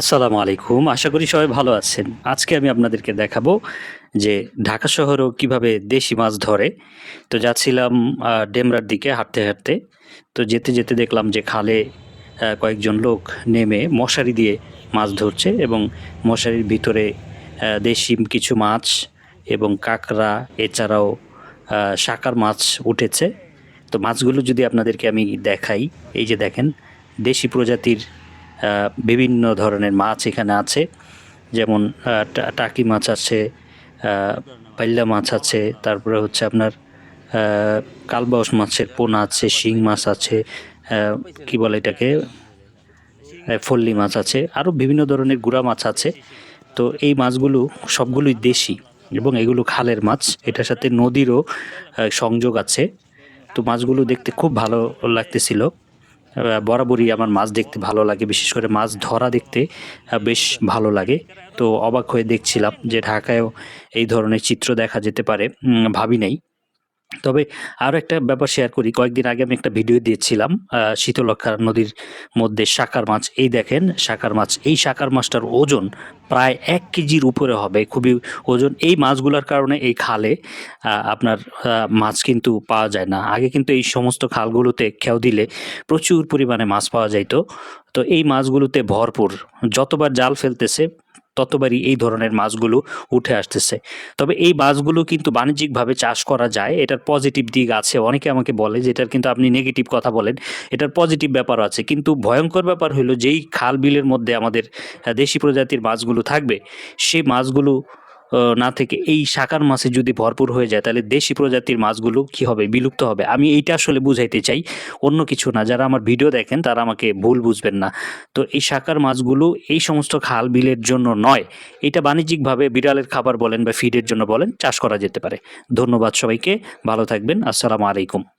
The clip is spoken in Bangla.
আসসালামু আলাইকুম। আশা করি সবাই ভালো আছেন। আজকে আমি আপনাদেরকে দেখাবো যে ঢাকা শহরেও কীভাবে দেশি মাছ ধরে। তো যাচ্ছিলাম ডেমরার দিকে হাঁটতে হাঁটতে। তো যেতে যেতে দেখলাম যে খালে কয়েকজন লোক নেমে মশারি দিয়ে মাছ ধরছে এবং মশারির ভিতরে দেশি কিছু মাছ এবং কাঁকড়া, এছাড়াও শাকার মাছ উঠেছে। তো মাছগুলো যদি আপনাদেরকে আমি দেখাই, এই যে দেখেন, দেশি প্রজাতির বিভিন্ন ধরনের মাছ এখানে আছে। যেমন টাকি মাছ আছে পাল্লা মাছ আছে, তারপরে হচ্ছে আপনার কালবাউস মাছের পোনা আছে, শিং মাছ আছে কি বলে এটাকে? ফল্লি মাছ আছে আরও বিভিন্ন ধরনের গুড়া মাছ আছে। তো এই মাছগুলো সবগুলোই দেশি এবং এগুলো খালের মাছ। এটার সাথে নদীরও সংযোগ আছে। তো মাছগুলো দেখতে খুব ভালো লাগতেছিল। বরাবরই আমার মাছ দেখতে ভালো লাগে, বিশেষ করে মাছ ধরা দেখতে বেশ ভালো লাগে। তো অবাক হয়ে দেখছিলাম যে ঢাকায়ও এই ধরনের চিত্র দেখা যেতে পারে ভাবি নাই। তবে আরও একটা ব্যাপার শেয়ার করি। কয়েকদিন আগে আমি একটা ভিডিও দিয়েছিলাম শীতলক্ষা নদীর মধ্যে শাকার মাছ। এই দেখেন, শাকার মাছ। এই শাকার মাছটার ওজন প্রায় এক কেজির উপরে হবে। খুবই ওজন। এই মাছগুলোর কারণে এই খালে আপনার মাছ কিন্তু পাওয়া যায় না। আগে কিন্তু এই সমস্ত খালগুলোতে খেয়াও দিলে প্রচুর পরিমাণে মাছ পাওয়া যাইতো। তো এই মাছগুলোতে ভরপুর। যতবার জাল ফেলতেছে ততবারই এই ধরনের মাছগুলো উঠে আসতেছে। তবে এই মাছগুলো কিন্তু বাণিজ্যিকভাবে চাষ করা যায়, এটার পজিটিভ দিক আছে। অনেকে আমাকে বলে যে, এটার কিন্তু আপনি নেগেটিভ কথা বলেন। এটার পজিটিভ ব্যাপার আছে। কিন্তু ভয়ঙ্কর ব্যাপার হলো, যেই খাল বিলের মধ্যে আমাদের দেশি প্রজাতির মাছগুলো থাকবে সেই মাছগুলো না থেকে এই শাকার মাছে যদি ভরপুর হয়ে যায়, তাহলে দেশি প্রজাতির মাছগুলো কি হবে? বিলুপ্ত হবে। আমি এইটা আসলে বুঝাইতে চাই, অন্য কিছু না। যারা আমার ভিডিও দেখেন, তারা আমাকে ভুল বুঝবেন না। তো এই শাকার মাছগুলো এই সমস্ত খাল বিলের জন্য নয়, এটা বাণিজ্যিকভাবে বিড়ালের খাবার বলেন বা ফিডের জন্য বলেন, চাষ করা যেতে পারে। ধন্যবাদ সবাইকে, ভালো থাকবেন, আসসালামু আলাইকুম।